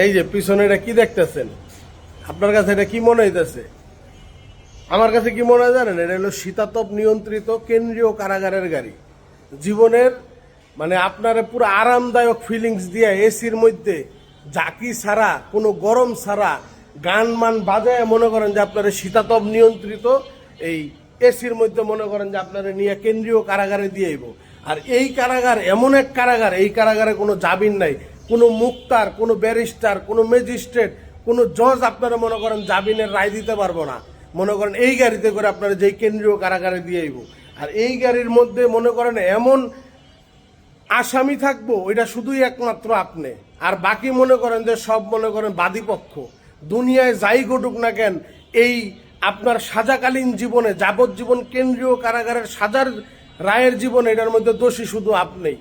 এই যে পিছনে এটা কি দেখতেছেন? আপনার কাছে এটা কি মনে হইতেছে? আমার কাছে কি মনে হয় জানেন? এটা হলো শীতাতপ নিয়ন্ত্রিত কেন্দ্রীয় কারাগারের গাড়ি। জীবনের মানে আপনার পুরো আরামদায়ক ফিলিংস দিয়ে এসির মধ্যে জাকি ছাড়া, কোনো গরম ছাড়া গান মান বাজায় মনে করেন যে আপনার শীতাতপ নিয়ন্ত্রিত এই এসির মধ্যে মনে করেন যে আপনারা নিয়ে কেন্দ্রীয় কারাগারে দিয়ে আর এই কারাগার এমন এক কারাগার, এই কারাগারে কোনো জামিন নাই। কোনো মুক্তার, কোনো ব্যারিস্টার, কোনো ম্যাজিস্ট্রেট, কোনো জজ আপনারা মনে করেন জামিনের রায় দিতে পারব না। মনে করেন এই গাড়িতে করে আপনারা যেই কেন্দ্রীয় কারাগারে দিয়ে আইব। আর এই গাড়ির মধ্যে মনে করেন এমন আসামি থাকব এটা শুধুই একমাত্র আপনি। আর বাকি মনে করেন যে সব মনে করেন বাদীপক্ষ। দুনিয়ায় যাই ঘটুক না কেন, এই আপনার সাজাকালীন জীবনে, যাবজ্জীবন কেন্দ্রীয় কারাগারের সাজার রায়ের জীবন এটার মধ্যে দোষী শুধু আপনি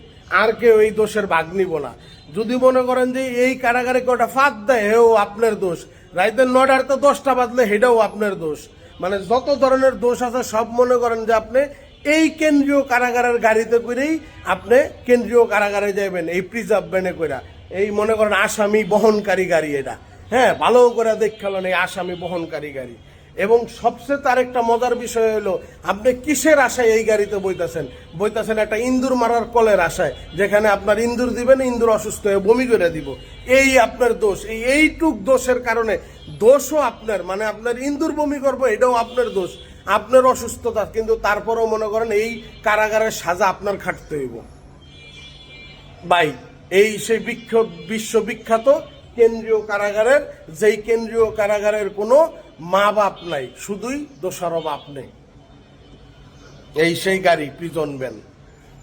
আর কেউ এই দোষের ভাগ নিব না। যদি মনে করেন যে এই কারাগারে কেউটা ফাঁদ দেয়, হেও আপনার দোষ। রাইতের নটার তো দশটা বাজলে হেটাও আপনার দোষ। মানে যত ধরনের দোষ আছে, সব মনে করেন যে আপনি এই কেন্দ্রীয় কারাগারের গাড়িতে করেই আপনি কেন্দ্রীয় কারাগারে যাবেন এই প্রিজার্ভ ব্যানে করে এই মনে করেন আসামি বহনকারী গাড়ি এটা। হ্যাঁ ভালো করে দেখ দেখালেন এই আসামি বহনকারী গাড়ি। এবং সবচেয়ে তার একটা মজার বিষয় হলো, আপনি কিসের আশায় এই গাড়িতে বইতাছেন? বইতাছেন একটা ইন্দুর মারার কলের আশায়, যেখানে আপনার ইন্দুর দিবেন, ইন্দুর অসুস্থ হয়ে বমি করে দিব। এই আপনার দোষ, এই এইটুক দোষের কারণে দোষও আপনার মানে আপনার ইন্দুর বমি করব, এটাও আপনার দোষ। আপনার অসুস্থতা, কিন্তু তারপরেও মনে করেন এই কারাগারের সাজা আপনার খাটতে হইব। বাই এই সেই বিখ্যাত, বিশ্ববিখ্যাত কেন্দ্রীয় কারাগারের, যেই কেন্দ্রীয় কারাগারের কোনো মা বাপ নাই, শুধুই দোষারোপ আপনি। এই সেই গাড়ি প্রিজন ভ্যান